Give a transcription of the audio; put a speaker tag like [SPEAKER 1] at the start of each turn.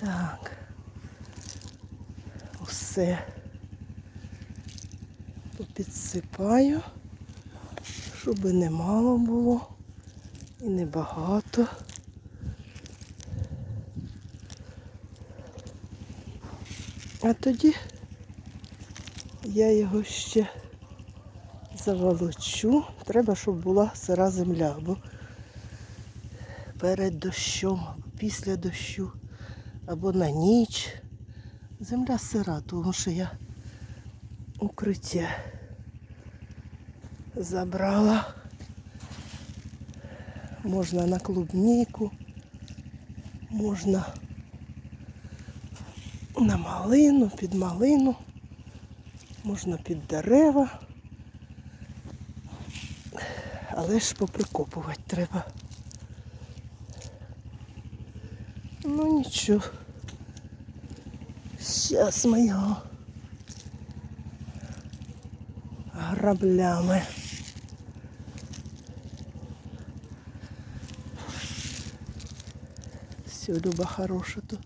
[SPEAKER 1] Так. Усе попідсипаю, щоб не мало було і не багато. А тоді я його ще заволочу. Треба, щоб була сира земля, бо перед дощом, після дощу, або на ніч. Земля сира, тому що я укриття забрала. Можна на клубніку, можна на малину, під малину, можна під дерева. Але ж поприкопувати треба. Ну нічого. Зараз ми його граблями. Люба хороша тут.